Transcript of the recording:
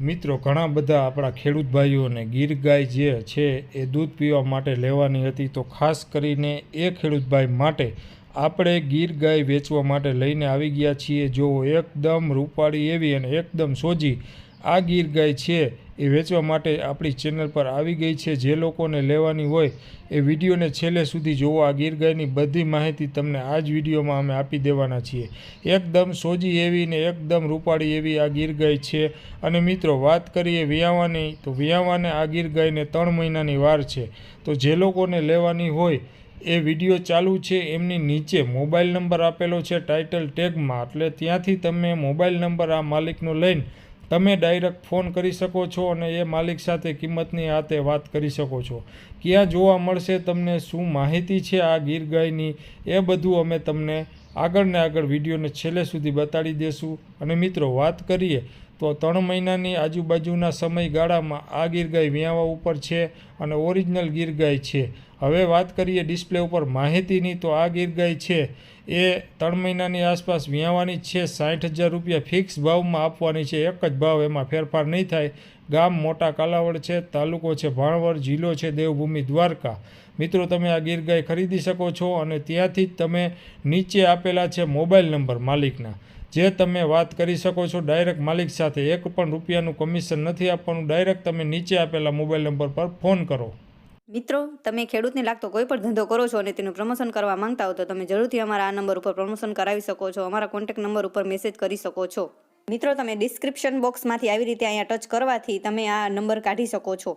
મિત્રો, ઘણા બધા આપણા ખેડૂત ભાઈઓને ગીર ગાય જે છે એ દૂધ પીવા માટે લેવાની હતી. તો ખાસ કરીને એ ખેડૂત ભાઈ માટે આપણે ગીર ગાય વેચવા માટે લઈને આવી ગયા છીએ. જો એકદમ રૂપાળી એવી અને એકદમ સોજી આ ગીર ગાય છે એ વેચવા માટે આપણી ચેનલ પર આવી ગઈ છે. જે લોકોને લેવાની હોય એ વિડીયોને છેલ્લે સુધી જોવો. આ ગીર ગાયની બધી માહિતી તમને આ જ વિડીયોમાં અમે આપી દેવાના છીએ. એકદમ સોજી એવી ને એકદમ રૂપાળી એવી આ ગીર ગાય છે. અને મિત્રો, વાત કરીએ વિયાવાની, તો વિયાવાને આ ગીર ગાયને ત્રણ મહિનાની વાર છે. તો જે લોકોને લેવાની હોય એ વીડિયો ચાલુ છે. એમની નીચે મોબાઈલ નંબર આપેલો છે ટાઇટલ ટેગમાં. એટલે ત્યાંથી તમે મોબાઈલ નંબર આ માલિકનો લઈને તમે ડાયરેક્ટ ફોન કરી શકો છો અને એ માલિક સાથે કિંમતની હાથે વાત કરી શકો છો. ક્યાં જોવા મળશે તમને શું માહિતી છે આ ગીર ગાયની એ બધું અમે તમને આગળ ને આગળ વિડીયોને છેલ્લે સુધી બતાડી દેશું. અને મિત્રો, વાત કરીએ તો ત્રણ મહિનાની આજુબાજુના સમયગાળામાં આ ગીરગાય વ્યાવા ઉપર છે અને ઓરિજિનલ ગીરગાય છે. હવે વાત કરીએ ડિસ્પ્લે ઉપર માહિતીની, તો આ ગીરગાય છે. એ ત્રણ મહિનાની આસપાસ વ્યાવાની છે. સાઠ હજાર રૂપિયા ફિક્સ ભાવમાં આપવાની છે. એક જ ભાવ એમાં ફેરફાર નહીં થાય. ગામ મોટા કાલાવડ છે, તાલુકો છે ભાણવડ, જિલ્લો છે દેવભૂમિ દ્વારકા. મિત્રો, તમે આ ગીરગાય ખરીદી શકો છો અને ત્યાંથી જ તમે નીચે આપેલા છે મોબાઈલ નંબર માલિકના. જે તમે વાત કરી શકો છો ડાયરેક્ટ માલિક સાથે, એક પણ રૂપિયાનું કમિશન નથી આપવાનું ડાયરેક્ટ તમે નીચે આપેલા મોબાઈલ નંબર પર ફોન કરો. મિત્રો, તમે ખેડૂતને લાગતો કોઈ પણ ધંધો કરો છો અને તેનું પ્રમોશન કરવા માંગતા હો તો તમે જરૂરથી અમારા આ નંબર ઉપર પ્રમોશન કરાવી શકો છો, અમારા કોન્ટેક્ટ નંબર ઉપર મેસેજ કરી શકો છો. મિત્રો, તમે ડિસ્ક્રિપ્શન બોક્સમાંથી આવી રીતે અહીંયા ટચ કરવાથી તમે આ નંબર કાઢી શકો છો.